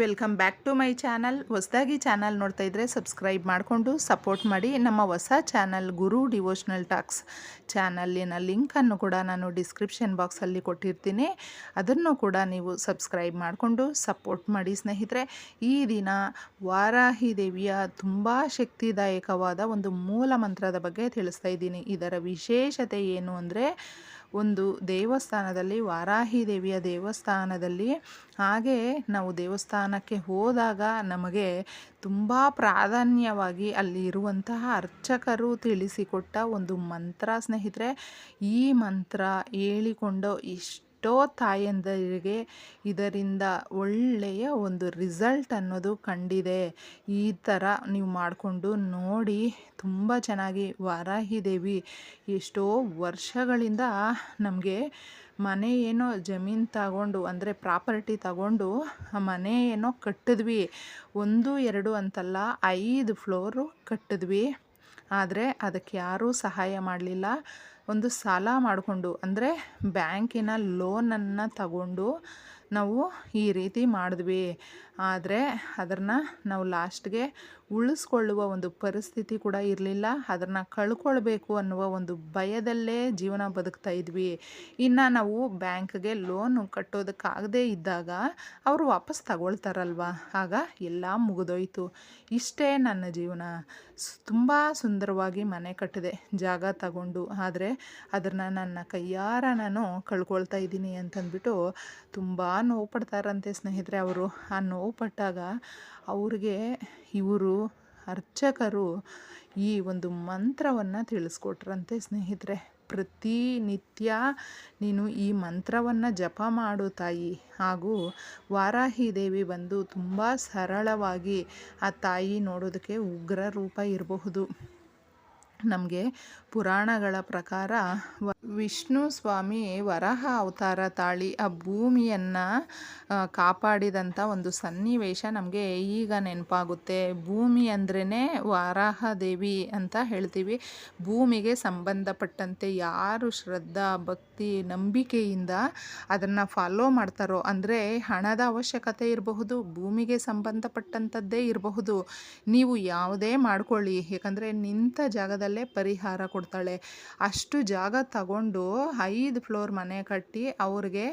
Welcome back to my channel. ಹೊಸದಾಗಿ channel ನೋಡ್ತಾ ಇದ್ದರೆ ಸಬ್ಸ್ಕ್ರೈಬ್ ಮಾಡಿಕೊಂಡು ಸಪೋರ್ಟ್ ಮಾಡಿ. ನಮ್ಮ ಹೊಸ ಚಾನಲ್ ಗುರು ಡಿವೋಷ್ನಲ್ ಟಾಕ್ಸ್ ಚಾನಲ್ಲಿನ ಲಿಂಕನ್ನು ಕೂಡ ನಾನು ಡಿಸ್ಕ್ರಿಪ್ಷನ್ ಬಾಕ್ಸಲ್ಲಿ ಕೊಟ್ಟಿರ್ತೀನಿ. ಅದನ್ನು ಕೂಡ ನೀವು ಸಬ್ಸ್ಕ್ರೈಬ್ ಮಾಡಿಕೊಂಡು ಸಪೋರ್ಟ್ ಮಾಡಿ ಸ್ನೇಹಿತರೆ. ಈ ದಿನ ವಾರಾಹಿ ದೇವಿಯ ತುಂಬ ಶಕ್ತಿದಾಯಕವಾದ ಒಂದು ಮೂಲ ಮಂತ್ರದ ಬಗ್ಗೆ ತಿಳಿಸ್ತಾ ಇದ್ದೀನಿ. ಇದರ ವಿಶೇಷತೆ ಏನು ಅಂದರೆ ಒಂದು ದೇವಸ್ಥಾನದಲ್ಲಿ, ವಾರಾಹಿ ದೇವಿಯ ದೇವಸ್ಥಾನದಲ್ಲಿ. ಹಾಗೆ ನಾವು ದೇವಸ್ಥಾನಕ್ಕೆ ಹೋದಾಗ ನಮಗೆ ತುಂಬ ಪ್ರಾಧಾನ್ಯವಾಗಿ ಅಲ್ಲಿ ಇರುವಂತಹ ಅರ್ಚಕರು ತಿಳಿಸಿಕೊಟ್ಟ ಒಂದು ಮಂತ್ರ, ಸ್ನೇಹಿತರೆ, ಈ ಮಂತ್ರ ಹೇಳಿಕೊಂಡು ಇಷ್ಟು ಎಷ್ಟೋ ತಾಯಂದಿರಿಗೆ ಇದರಿಂದ ಒಳ್ಳೆಯ ಒಂದು ರಿಸಲ್ಟ್ ಅನ್ನೋದು ಕಂಡಿದೆ. ಈ ಥರ ನೀವು ಮಾಡಿಕೊಂಡು ನೋಡಿ, ತುಂಬ ಚೆನ್ನಾಗಿ ವಾರಾಹಿ ದೇವಿ ಎಷ್ಟೋ ವರ್ಷಗಳಿಂದ ನಮಗೆ ಮನೆ ಏನೋ ಜಮೀನು ತಗೊಂಡು, ಅಂದರೆ ಪ್ರಾಪರ್ಟಿ ತಗೊಂಡು ಮನೆ ಏನೋ ಕಟ್ಟಿದ್ವಿ. ಒಂದು, ಎರಡು ಅಂತಲ್ಲ, ಐದು ಫ್ಲೋರು ಕಟ್ಟಿದ್ವಿ. ಆದರೆ ಅದಕ್ಕೆ ಯಾರೂ ಸಹಾಯ ಮಾಡಲಿಲ್ಲ. ಒಂದು ಸಾಲ ಮಾಡಿಕೊಂಡು ಅಂದರೆ ಬ್ಯಾಂಕಿನ ಲೋನನ್ನು ತಗೊಂಡು ನಾವು ಈ ರೀತಿ ಮಾಡಿದ್ವಿ. ಆದರೆ ಅದನ್ನು ನಾವು ಲಾಸ್ಟ್ಗೆ ಉಳಿಸ್ಕೊಳ್ಳುವ ಒಂದು ಪರಿಸ್ಥಿತಿ ಕೂಡ ಇರಲಿಲ್ಲ. ಅದನ್ನು ಕಳ್ಕೊಳ್ಬೇಕು ಅನ್ನುವ ಒಂದು ಭಯದಲ್ಲೇ ಜೀವನ ಬದುಕ್ತಾ ಇದ್ವಿ. ಇನ್ನು ನಾವು ಬ್ಯಾಂಕ್ಗೆ ಲೋನು ಕಟ್ಟೋದಕ್ಕಾಗದೇ ಇದ್ದಾಗ ಅವರು ವಾಪಸ್ ತಗೊಳ್ತಾರಲ್ವ? ಆಗ ಎಲ್ಲ ಮುಗಿದೋಯ್ತು. ಇಷ್ಟೇ ನನ್ನ ಜೀವನ. ತುಂಬ ಸುಂದರವಾಗಿ ಮನೆ ಕಟ್ಟಿದೆ, ಜಾಗ ತಗೊಂಡು. ಆದರೆ ಅದನ್ನು ನನ್ನ ಕೈಯಾರ ನಾನು ಕಳ್ಕೊಳ್ತಾ ಇದ್ದೀನಿ ಅಂತಂದ್ಬಿಟ್ಟು ತುಂಬ ನೋವು ಪಡ್ತಾರಂತೆ ಸ್ನೇಹಿತರೆ ಅವರು. ಆ ನೋವು ಪಟ್ಟಾಗ ಅವ್ರಿಗೆ ಇವರು ಅರ್ಚಕರು ಈ ಒಂದು ಮಂತ್ರವನ್ನು ತಿಳಿಸ್ಕೊಟ್ರಂತೆ ಸ್ನೇಹಿತರೆ. ಪ್ರತಿನಿತ್ಯ ನೀನು ಈ ಮಂತ್ರವನ್ನು ಜಪ ಮಾಡು ತಾಯಿ. ಹಾಗೂ ವಾರಾಹಿ ದೇವಿ ಬಂದು ತುಂಬ ಸರಳವಾಗಿ ಆ ತಾಯಿ ನೋಡೋದಕ್ಕೆ ಉಗ್ರ ರೂಪ ಇರಬಹುದು. ನಮಗೆ ಪುರಾಣಗಳ ಪ್ರಕಾರ ವಿಷ್ಣು ಸ್ವಾಮಿ ವರಹ ಅವತಾರ ತಾಳಿ ಆ ಭೂಮಿಯನ್ನು ಕಾಪಾಡಿದಂಥ ಒಂದು ಸನ್ನಿವೇಶ ನಮಗೆ ಈಗ ನೆನಪಾಗುತ್ತೆ. ಭೂಮಿ ಅಂದ್ರೇ ವರಾಹ ದೇವಿ ಅಂತ ಹೇಳ್ತೀವಿ. ಭೂಮಿಗೆ ಸಂಬಂಧಪಟ್ಟಂತೆ ಯಾರು ಶ್ರದ್ಧಾ, ಭಕ್ತಿ, ನಂಬಿಕೆಯಿಂದ ಅದನ್ನು ಫಾಲೋ ಮಾಡ್ತಾರೋ ಅಂದರೆ ಹಣದ ಅವಶ್ಯಕತೆ ಇರಬಹುದು, ಭೂಮಿಗೆ ಸಂಬಂಧಪಟ್ಟಂಥದ್ದೇ ಇರಬಹುದು. ನೀವು ಯಾವುದೇ ಮಾಡ್ಕೊಳ್ಳಿ, ಯಾಕಂದರೆ ನಿಂತ ಜಾಗದಲ್ಲೇ ಪರಿಹಾರ ಕೊಡ್ತಾಳೆ. ಅಷ್ಟು ಜಾಗ ತಗೊಂಡು ಐದು ಫ್ಲೋರ್ ಮನೆ ಕಟ್ಟಿ ಅವ್ರಿಗೆ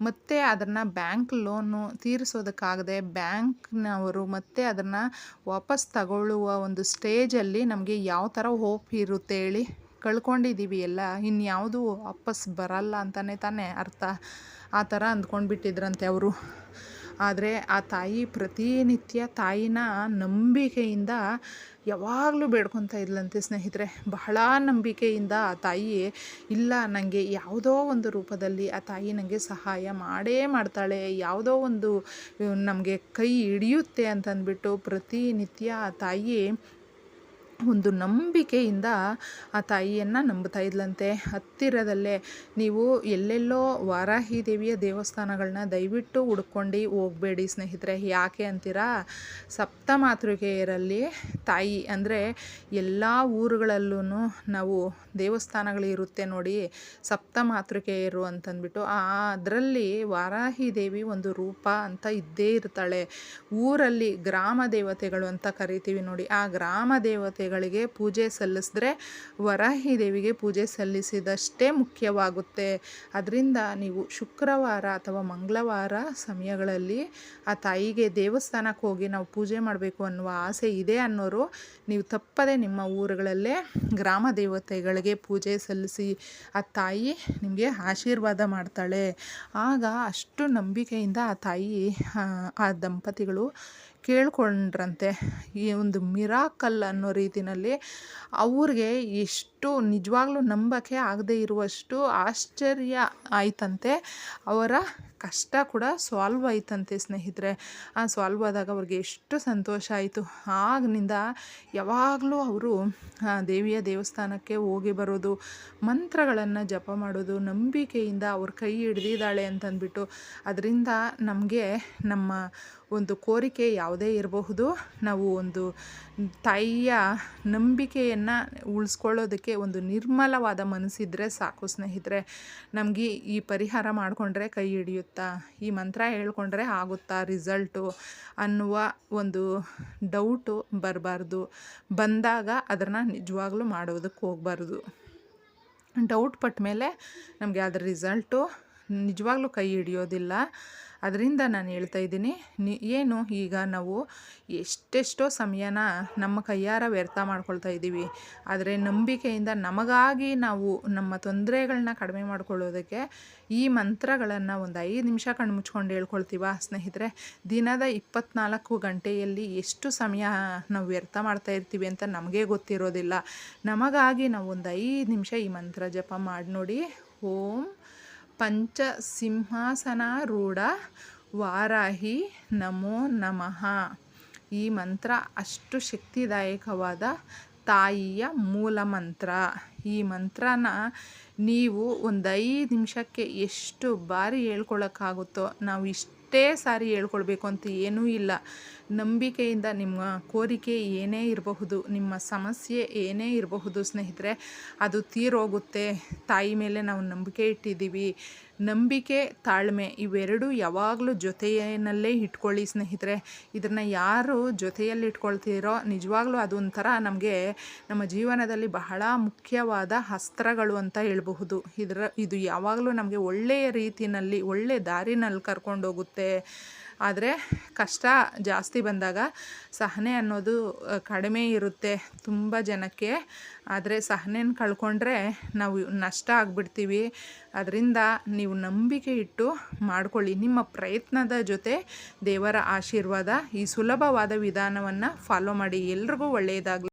ಮತ್ತೆ ಅದನ್ನು ಬ್ಯಾಂಕ್ ಲೋನು ತೀರಿಸೋದಕ್ಕಾಗದೆ ಬ್ಯಾಂಕ್ನವರು ಮತ್ತೆ ಅದನ್ನು ವಾಪಸ್ ತಗೊಳ್ಳುವ ಒಂದು ಸ್ಟೇಜಲ್ಲಿ ನಮಗೆ ಯಾವ ಥರ ಹೋಪ್ ಇರುತ್ತೆ ಹೇಳಿ ಕಳ್ಕೊಂಡಿದ್ದೀವಿ ಎಲ್ಲ. ಇನ್ಯಾವುದು ವಾಪಸ್ ಬರಲ್ಲ ಅಂತಲೇ ತಾನೇ ಅರ್ಥ. ಆ ಥರ ಅಂದ್ಕೊಂಡ್ಬಿಟ್ಟಿದ್ರಂತೆ ಅವರು. ಆದರೆ ಆ ತಾಯಿ ಪ್ರತಿನಿತ್ಯ ತಾಯಿನ ನಂಬಿಕೆಯಿಂದ ಯಾವಾಗಲೂ ಬೇಡ್ಕೊತಾ ಇದ್ಲಂತೆ ಸ್ನೇಹಿತರೆ. ಬಹಳ ನಂಬಿಕೆಯಿಂದ ಆ ತಾಯಿ, ಇಲ್ಲ ನನಗೆ ಯಾವುದೋ ಒಂದು ರೂಪದಲ್ಲಿ ಆ ತಾಯಿ ನನಗೆ ಸಹಾಯ ಮಾಡೇ ಮಾಡ್ತಾಳೆ, ಯಾವುದೋ ಒಂದು ನಮಗೆ ಕೈ ಹಿಡಿಯುತ್ತೆ ಅಂತಂದ್ಬಿಟ್ಟು ಪ್ರತಿನಿತ್ಯ ಆ ತಾಯಿ ಒಂದು ನಂಬಿಕೆಯಿಂದ ಆ ತಾಯಿಯನ್ನು ನಂಬ್ತಾ ಇದ್ಲಂತೆ. ಹತ್ತಿರದಲ್ಲೇ ನೀವು ಎಲ್ಲೆಲ್ಲೋ ವಾರಾಹಿ ದೇವಿಯ ದೇವಸ್ಥಾನಗಳನ್ನ ದಯವಿಟ್ಟು ಹುಡ್ಕೊಂಡು ಹೋಗಬೇಡಿ ಸ್ನೇಹಿತರೆ. ಯಾಕೆ ಅಂತೀರಾ? ಸಪ್ತ ಮಾತೃಕೆಯರಲ್ಲಿ ತಾಯಿ ಅಂದರೆ ಎಲ್ಲ ಊರುಗಳಲ್ಲೂ ನಾವು ದೇವಸ್ಥಾನಗಳಿರುತ್ತೆ ನೋಡಿ ಸಪ್ತ ಮಾತೃಕೆಯರು ಅಂತಂದ್ಬಿಟ್ಟು ಅದರಲ್ಲಿ ವಾರಾಹಿ ದೇವಿ ಒಂದು ರೂಪ ಅಂತ ಇದ್ದೇ ಇರ್ತಾಳೆ. ಊರಲ್ಲಿ ಗ್ರಾಮ ದೇವತೆಗಳು ಅಂತ ಕರಿತೀವಿ ನೋಡಿ, ಆ ಗ್ರಾಮ ದೇವತೆ ದೇವತೆಗಳಿಗೆ ಪೂಜೆ ಸಲ್ಲಿಸಿದ್ರೆ ವರಾಹಿ ದೇವಿಗೆ ಪೂಜೆ ಸಲ್ಲಿಸಿದಷ್ಟೇ ಮುಖ್ಯವಾಗುತ್ತೆ. ಅದರಿಂದ ನೀವು ಶುಕ್ರವಾರ ಅಥವಾ ಮಂಗಳವಾರ ಸಮಯಗಳಲ್ಲಿ ಆ ತಾಯಿಗೆ ದೇವಸ್ಥಾನಕ್ಕೆ ಹೋಗಿ ನಾವು ಪೂಜೆ ಮಾಡಬೇಕು ಅನ್ನುವ ಆಸೆ ಇದೆ ಅನ್ನೋರು ನೀವು ತಪ್ಪದೆ ನಿಮ್ಮ ಊರುಗಳಲ್ಲೇ ಗ್ರಾಮ ದೇವತೆಗಳಿಗೆ ಪೂಜೆ ಸಲ್ಲಿಸಿ ಆ ತಾಯಿ ನಿಮಗೆ ಆಶೀರ್ವಾದ ಮಾಡ್ತಾಳೆ. ಆಗ ಅಷ್ಟು ನಂಬಿಕೆಯಿಂದ ಆ ತಾಯಿ ಆ ದಂಪತಿಗಳು ಕೇಳ್ಕೊಂಡ್ರಂತೆ. ಈ ಒಂದು ಮಿರಾಕಲ್ ಅನ್ನೋ ರೀತಿಯಲ್ಲಿ ಅವ್ರಿಗೆ ಎಷ್ಟು ನಿಜವಾಗ್ಲೂ ನಂಬಕ್ಕೆ ಆಗದೆ ಇರುವಷ್ಟು ಆಶ್ಚರ್ಯ ಆಯ್ತಂತೆ. ಅವರ ಕಷ್ಟ ಕೂಡ ಸಾಲ್ವ್ ಆಯ್ತಂತೆ ಸ್ನೇಹಿತರೆ. ಆ ಸಾಲ್ವ್ ಆದಾಗ ಅವ್ರಿಗೆ ಎಷ್ಟು ಸಂತೋಷ ಆಯಿತು. ಆಗಿನಿಂದ ಯಾವಾಗಲೂ ಅವರು ದೇವಿಯ ದೇವಸ್ಥಾನಕ್ಕೆ ಹೋಗಿ ಬರೋದು, ಮಂತ್ರಗಳನ್ನು ಜಪ ಮಾಡೋದು, ನಂಬಿಕೆಯಿಂದ ಅವ್ರ ಕೈ ಹಿಡ್ದಿದ್ದಾಳೆ ಅಂತಂದ್ಬಿಟ್ಟು, ಅದರಿಂದ ನಮಗೆ ನಮ್ಮ ಒಂದು ಕೋರಿಕೆ ಯಾವುದೇ ಇರಬಹುದು. ನಾವು ಒಂದು ತಾಯಿಯ ನಂಬಿಕೆಯನ್ನು ಉಳಿಸ್ಕೊಳ್ಳೋದಕ್ಕೆ ಒಂದು ನಿರ್ಮಲವಾದ ಮನಸ್ಸಿದ್ರೆ ಸಾಕು ಸ್ನೇಹಿತರೆ. ನಮಗೆ ಈ ಪರಿಹಾರ ಮಾಡಿಕೊಂಡ್ರೆ ಕೈ ಹಿಡಿಯುತ್ತಾ? ಈ ಮಂತ್ರ ಹೇಳ್ಕೊಂಡ್ರೆ ಆಗುತ್ತಾ ರಿಸಲ್ಟು ಅನ್ನುವ ಒಂದು ಡೌಟು ಬರಬಾರ್ದು. ಬಂದಾಗ ಅದನ್ನು ನಿಜವಾಗ್ಲೂ ಮಾಡೋದಕ್ಕೆ ಹೋಗಬಾರ್ದು. ಡೌಟ್ ಪಟ್ಟ ಮೇಲೆ ನಮಗೆ ಅದರ ರಿಸಲ್ಟು ನಿಜವಾಗ್ಲೂ ಕೈ ಹಿಡಿಯೋದಿಲ್ಲ. ಅದರಿಂದ ನಾನು ಹೇಳ್ತಾ ಇದ್ದೀನಿ ಏನು ಈಗ ನಾವು ಎಷ್ಟೆಷ್ಟೋ ಸಮಯನ ನಮ್ಮ ಕೈಯಾರ ವ್ಯರ್ಥ ಮಾಡ್ಕೊಳ್ತಾ ಇದ್ದೀವಿ. ಆದರೆ ನಂಬಿಕೆಯಿಂದ ನಮಗಾಗಿ ನಾವು ನಮ್ಮ ತೊಂದರೆಗಳನ್ನ ಕಡಿಮೆ ಮಾಡ್ಕೊಳ್ಳೋದಕ್ಕೆ ಈ ಮಂತ್ರಗಳನ್ನು ಒಂದು ಐದು ನಿಮಿಷ ಕಣ್ಣು ಮುಚ್ಕೊಂಡು ಹೇಳ್ಕೊಳ್ತೀವ ಸ್ನೇಹಿತರೆ. ದಿನದ ಇಪ್ಪತ್ನಾಲ್ಕು ಗಂಟೆಯಲ್ಲಿ ಎಷ್ಟು ಸಮಯ ನಾವು ವ್ಯರ್ಥ ಮಾಡ್ತಾ ಇರ್ತೀವಿ ಅಂತ ನಮಗೇ ಗೊತ್ತಿರೋದಿಲ್ಲ. ನಮಗಾಗಿ ನಾವು ಒಂದು ಐದು ನಿಮಿಷ ಈ ಮಂತ್ರ ಜಪ ಮಾಡಿ ನೋಡಿ ಓಂ ಪಂಚಸಿಂಹಾಸನಾರೂಢ ವಾರಾಹಿ ನಮೋ ನಮಃ. ಈ ಮಂತ್ರ ಅಷ್ಟು ಶಕ್ತಿದಾಯಕವಾದ ತಾಯಿಯ ಮೂಲ ಮಂತ್ರ. ಈ ಮಂತ್ರನ ನೀವು ಒಂದು ಐದು ನಿಮಿಷಕ್ಕೆ ಎಷ್ಟು ಬಾರಿ ಹೇಳ್ಕೊಳ್ಳೋಕ್ಕಾಗುತ್ತೋ ನಾವು ಇಷ್ಟೇ ಸಾರಿ ಹೇಳ್ಕೊಳ್ಬೇಕು ಅಂತ ಏನೂ ಇಲ್ಲ. ನಂಬಿಕೆಯಿಂದ ನಿಮ್ಮ ಕೋರಿಕೆ ಏನೇ ಇರಬಹುದು, ನಿಮ್ಮ ಸಮಸ್ಯೆ ಏನೇ ಇರಬಹುದು ಸ್ನೇಹಿತರೆ, ಅದು ತೀರೋಗುತ್ತೆ. ತಾಯಿ ಮೇಲೆ ನಾವು ನಂಬಿಕೆ ಇಟ್ಟಿದ್ದೀವಿ. ನಂಬಿಕೆ, ತಾಳ್ಮೆ ಇವೆರಡೂ ಯಾವಾಗಲೂ ಜೊತೆಯಲ್ಲೇ ಇಟ್ಕೊಳ್ಳಿ ಸ್ನೇಹಿತರೆ. ಇದನ್ನು ಯಾರು ಜೊತೆಯಲ್ಲಿ ಇಟ್ಕೊಳ್ತೀರೋ ನಿಜವಾಗ್ಲೂ ಅದೊಂಥರ ನಮಗೆ ನಮ್ಮ ಜೀವನದಲ್ಲಿ ಬಹಳ ಮುಖ್ಯವಾದ ಅಸ್ತ್ರಗಳು ಅಂತ ಹೇಳಬಹುದು. ಇದರ, ಇದು ಯಾವಾಗಲೂ ನಮಗೆ ಒಳ್ಳೆಯ ರೀತಿಯಲ್ಲಿ ಒಳ್ಳೆಯ ದಾರಿನಲ್ಲಿ ಕರ್ಕೊಂಡೋಗುತ್ತೆ. ಆದರೆ ಕಷ್ಟ ಜಾಸ್ತಿ ಬಂದಾಗ ಸಹನೆ ಅನ್ನೋದು ಕಡಿಮೆ ಇರುತ್ತೆ ತುಂಬ ಜನಕ್ಕೆ. ಆದರೆ ಸಹನೆನ ಕಳ್ಕೊಂಡ್ರೆ ನಾವು ನಷ್ಟ ಆಗಿಬಿಡ್ತೀವಿ. ಅದರಿಂದ ನೀವು ನಂಬಿಕೆ ಇಟ್ಟು ಮಾಡ್ಕೊಳ್ಳಿ. ನಿಮ್ಮ ಪ್ರಯತ್ನದ ಜೊತೆ ದೇವರ ಆಶೀರ್ವಾದ ಈ ಸುಲಭವಾದ ವಿಧಾನವನ್ನು ಫಾಲೋ ಮಾಡಿ. ಎಲ್ರಿಗೂ ಒಳ್ಳೆಯದಾಗಲಿ.